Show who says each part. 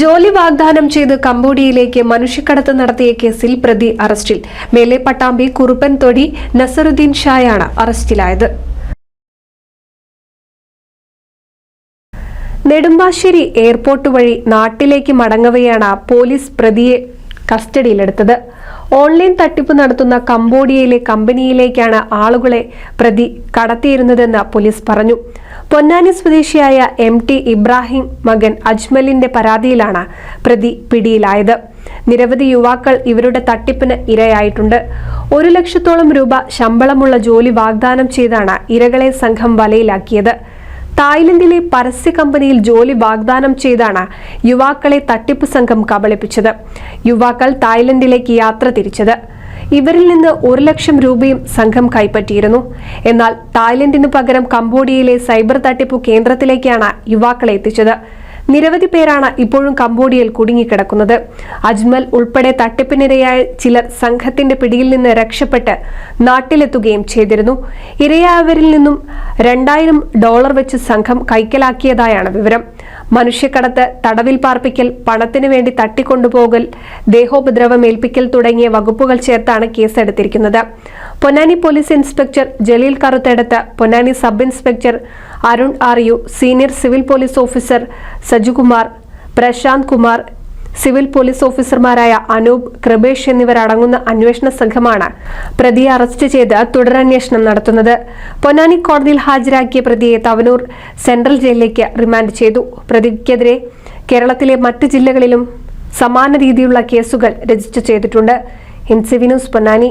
Speaker 1: ജോലി വാഗ്ദാനം ചെയ്ത് കംബോഡിയയിലേക്ക് മനുഷ്യക്കടത്ത് നടത്തിയ കേസിൽ പ്രതി അറസ്റ്റിൽ. മേലെ പട്ടാമ്പി കുറുപ്പൻ തൊടി നസറുദ്ദീൻ ഷായാണ് അറസ്റ്റിലായത്. നെടുമ്പാശ്ശേരി എയർപോർട്ട് വഴി നാട്ടിലേക്ക് മടങ്ങവെയാണ് പോലീസ് പ്രതിയെ കസ്റ്റഡിയിലെടുത്തത്. ഓൺലൈൻ തട്ടിപ്പ് നടത്തുന്ന കംബോഡിയയിലെ കമ്പനിയിലേക്കാണ് ആളുകളെ പ്രതി കടത്തിയിരുന്നതെന്ന് പോലീസ് പറഞ്ഞു. പൊന്നാനി സ്വദേശിയായ എം ടി ഇബ്രാഹിം മകൻ അജ്മലിന്റെ പരാതിയിലാണ് പ്രതി പിടിയിലായത്. നിരവധി യുവാക്കൾ ഇവരുടെ തട്ടിപ്പിന് ഇരയായിട്ടുണ്ട്. ഒരു ലക്ഷത്തോളം രൂപ ശമ്പളമുള്ള ജോലി വാഗ്ദാനം ചെയ്താണ് ഇരകളെ സംഘം വലയിലാക്കിയത്. തായ്ലൻഡിലെ പരസ്യ കമ്പനിയിൽ ജോലി വാഗ്ദാനം ചെയ്താണ് യുവാക്കളെ തട്ടിപ്പ് സംഘം കബളിപ്പിച്ചത്. യുവാക്കൾ തായ്ലൻഡിലേക്ക് യാത്ര തിരിച്ചത്. ഇവരിൽ നിന്ന് ഒരു ലക്ഷം രൂപയും സംഘം കൈപ്പറ്റിയിരുന്നു. എന്നാൽ തായ്ലൻഡിനു പകരം കംബോഡിയയിലെ സൈബർ തട്ടിപ്പു കേന്ദ്രത്തിലേക്കാണ് യുവാക്കളെ എത്തിച്ചത്. നിരവധി പേരാണ് ഇപ്പോഴും കംബോഡിയയിൽ കുടുങ്ങിക്കിടക്കുന്നത്. അജ്മൽ ഉൾപ്പെടെ തട്ടിപ്പിനിരയായ ചിലർ സംഘത്തിന്റെ പിടിയിൽ നിന്ന് രക്ഷപ്പെട്ട് നാട്ടിലെത്തുകയും ചെയ്തിരുന്നു. ഇരയായവരിൽ നിന്നും രണ്ടായിരം ഡോളർ വെച്ച് സംഘം കൈക്കലാക്കിയതായാണ് വിവരം. മനുഷ്യക്കടത്ത് തടവിൽ പാർപ്പിക്കൽ പണത്തിനു വേണ്ടി തട്ടിക്കൊണ്ടുപോകൽ ദേഹോപദ്രവം ഏൽപ്പിക്കൽ തുടങ്ങിയ വകുപ്പുകൾ ചേർത്താണ് കേസെടുത്തിരിക്കുന്നത്. Ponnani police inspector Jaleel കറുത്തെടുത്ത് Ponnani sub inspector Arun R U senior civil police officer Sajukumar Prashanth Kumar civil police ഓഫീസർമാരായ അനൂപ് കൃപേഷ് എന്നിവരടങ്ങുന്ന അന്വേഷണ സംഘമാണ് പ്രതിയെ അറസ്റ്റ് ചെയ്ത് തുടരന്വേഷണം നടത്തുന്നത്. പൊന്നാനി കോടതിയിൽ ഹാജരാക്കിയ പ്രതിയെ തവനൂർ സെൻട്രൽ ജയിലിലേക്ക് റിമാൻഡ് ചെയ്തു. പ്രതിക്കെതിരെ കേരളത്തിലെ മറ്റ് ജില്ലകളിലും സമാന രീതിയിലുള്ള കേസുകൾ രജിസ്റ്റർ ചെയ്തിട്ടുണ്ട്. NCV news Ponnani.